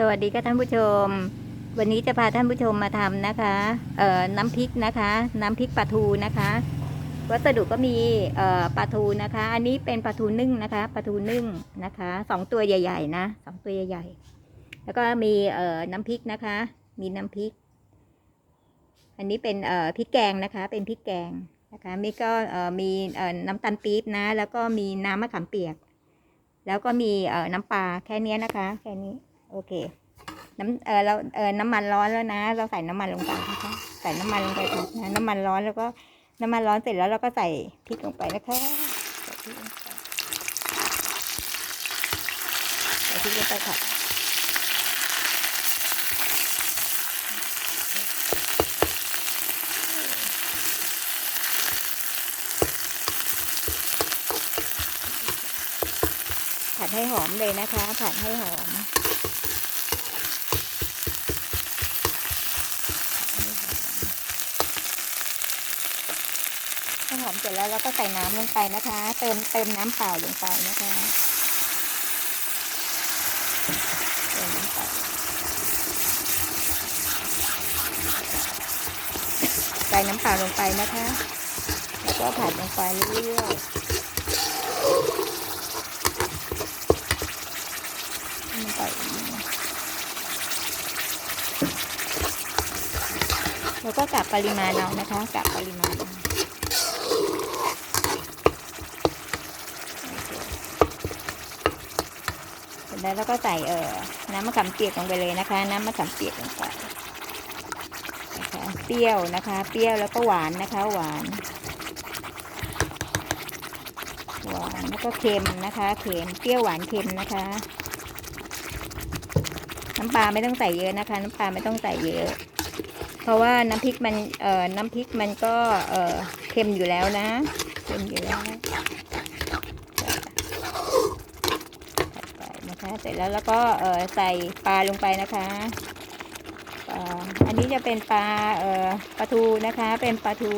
สวัสดีค่ะท่านผู้ชม วันนี้จะพาท่านผู้ชมมาทำนะคะเอ่อน้ำพริกนะคะ น้ำพริกปลาทูนะคะ วัสดุก็มีเอ่อปลาทูนะคะ อันนี้เป็นปลาทูนึ่งนะคะปลาทูนึ่งนะคะสองตัวใหญ่ ๆ นะสองตัวใหญ่ๆแล้วก็มีเอ่อน้ำพริกนะคะ มีน้ำพริก อันนี้เป็นเอ่อพริกแกงนะคะ เป็นพริกแกงนะคะมีก็เอ่อมีเอ่อน้ำตาลปี๊บนะ แล้วก็มีน้ำมะขามเปียก แล้วก็มีเอ่อน้ำปลาแค่นี้นะคะ แค่นี้ โอเค น้ำเออเราเออน้ำมันร้อนแล้วนะ เราใส่น้ำมันลงไปนะคะใส่น้ำมันลงไปก่อนนะน้ำมันร้อนแล้วก็น้ำมันร้อนเสร็จแล้วเราก็ใส่พริกลงไปนะคะใส่พริกลงไปใส่พริกลงไปค่ะผัดให้หอมเลยนะคะ ผัดให้หอม หอมเสร็จแล้วเราก็ใส่น้ำลงไปนะคะ เติมเติมน้ำเปล่าลงไปนะคะเติมน้ำเปล่าใส่น้ำเปล่าลงไปนะคะ แล้วก็ผัดลงไปเรื่อยๆมันไปแล้วก็กะปริมาณเอานะคะกะปริมาณเอา เสร็จ แล้วเราก็ใส่เอ่อน้ำมะขามเปียกลงไปเลยนะคะ น้ำมะขามเปียกลงไปนะคะเปรี้ยวนะคะ เปรี้ยวแล้วก็หวานนะคะหวานหวานแล้วก็เค็มนะคะเค็มเปรี้ยวหวานเค็มนะคะ น้ำปลาไม่ต้องใส่เยอะนะคะ น้ำปลาไม่ต้องใส่เยอะ เพราะว่าน้ำพริกมันเอ่อน้ำพริกมันก็เอ่อเค็มอยู่แล้วนะเค็มอยู่แล้ว ใส่ นะเสร็จแล้วแล้วก็เออใส่ปลาลงไปนะคะอันนี้จะเป็นปลาเออปลาทูนะคะ เป็นปลาทู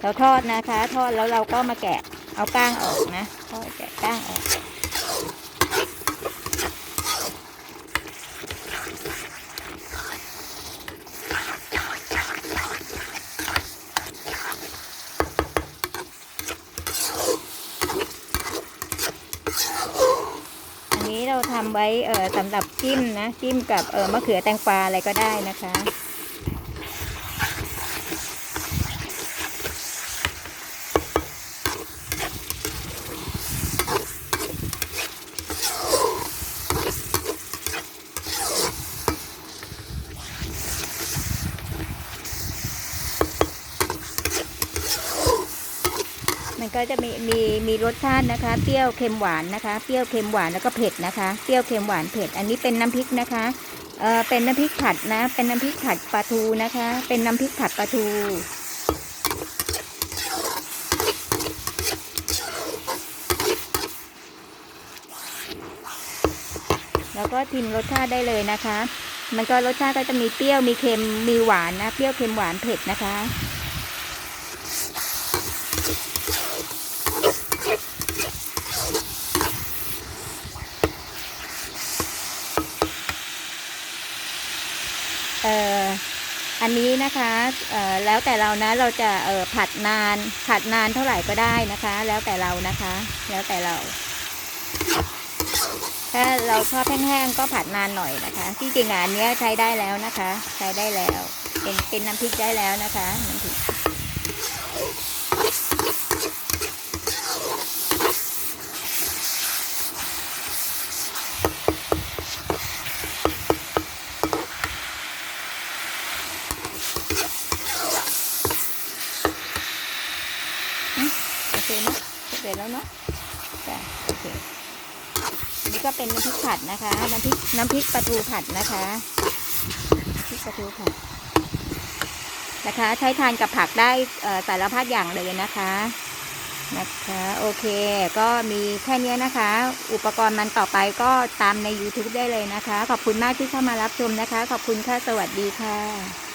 เราทอดนะคะ ทอดแล้วเราก็มาแกะเอาก้างออกนะทอดแกะก้างออก เราทำไว้สำหรับจิ้มนะ จิ้มกับมะเขือแตงกวาอะไรก็ได้นะคะ มันก็จะมีมีมีรสชาตินะคะ เปรี้ยวเค็มหวานนะคะ เปรี้ยวเค็มหวานแล้วก็เผ็ดนะคะ เปรี้ยวเค็มหวานเผ็ด อันนี้เป็นน้ำพริกนะคะ เออเป็นน้ำพริกผัดนะ เป็นน้ำพริกผัดปลาทูนะคะ เป็นน้ำพริกผัดปลาทู แล้วก็ชิมรสชาติได้เลยนะคะ มันก็รสชาติก็จะมีเปรี้ยวมีเค็มมีหวานนะ เปรี้ยวเค็มหวานเผ็ดนะคะ เอ่ออันนี้นะคะเอ่อแล้วแต่เรานะเราจะเอ่อผัดนานผัดนานเท่าไหร่ก็ได้นะคะ แล้วแต่เรานะคะ แล้วแต่เรา ถ้าเราชอบแห้งๆก็ผัดนานหน่อยนะคะที่จริงอันนี้ใช้ได้แล้วนะคะ ใช้ได้แล้ว เป็นเป็นน้ำพริกได้แล้วนะคะน้ำพริกอืมโอเคเนอะเสร็จแล้วเนาะจ้ะโอเคอันนี้ก็เป็นน้ำพริกผัดนะคะ น้ำพริกน้ำพริกปลาทูผัดนะคะพริกปลาทูผัดนะคะ ใช้ทานกับผักได้เอ่อสารพัดอย่างเลยนะคะนะคะโอเค ก็มีแค่นี้นะคะ อุปกรณ์มันต่อไปก็ตามใน YouTube ได้เลยนะคะ ขอบคุณมากที่เข้ามารับชมนะคะ ขอบคุณค่ะ สวัสดีค่ะ